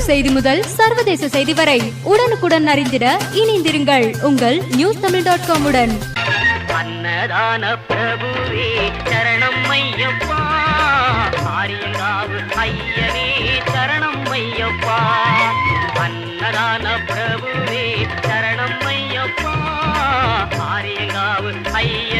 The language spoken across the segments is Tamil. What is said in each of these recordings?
செய்தி முதல் சர்வதேச செய்தி வரை உடனுக்குடன் அறிந்திட இணைந்திருங்கள் உங்கள் நியூஸ் தமிழ் டாட் காம் உடன். அன்னதான பிரபுவே சரணம் ஐயப்பா. ஆரியங்காவு ஐயனே சரணம் ஐயப்பா. அன்னதான பிரபுவே சரணம் ஐயப்பா. ஆரியங்காவு ஐயனே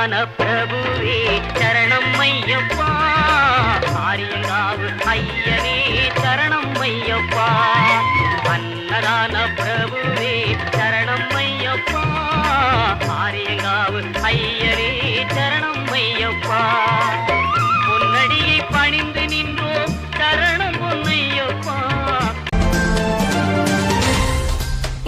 ஞான பிரபுவே சரணம் ஐயப்பா. ஆரியங்காவு ஐயர்.